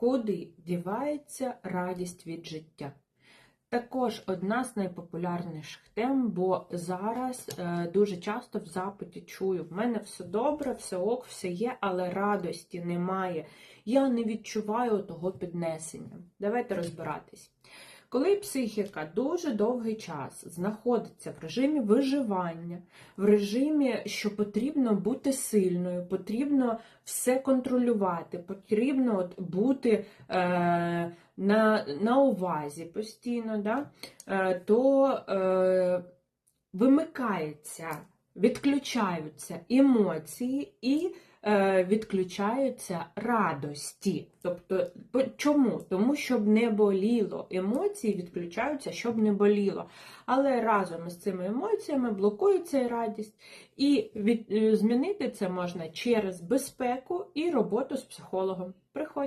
Куди дівається радість від життя? Також одна з найпопулярніших тем, бо зараз е, дуже часто в запиті чую: в мене все добре, все ок, все є, але радості немає. Я не відчуваю того піднесення. Давайте розбиратись. Коли психіка дуже довгий час знаходиться в режимі виживання, в режимі, що потрібно бути сильною, потрібно все контролювати, потрібно от бути е, на, на увазі постійно, да? е, то е, вимикається, відключаються емоції і е, відключаються радості. Тобто, чому? Тому щоб не боліло. Емоції відключаються, щоб не боліло. Але разом із цими емоціями блокується радість. І від, е, змінити це можна через безпеку і роботу з психологом. Приходь.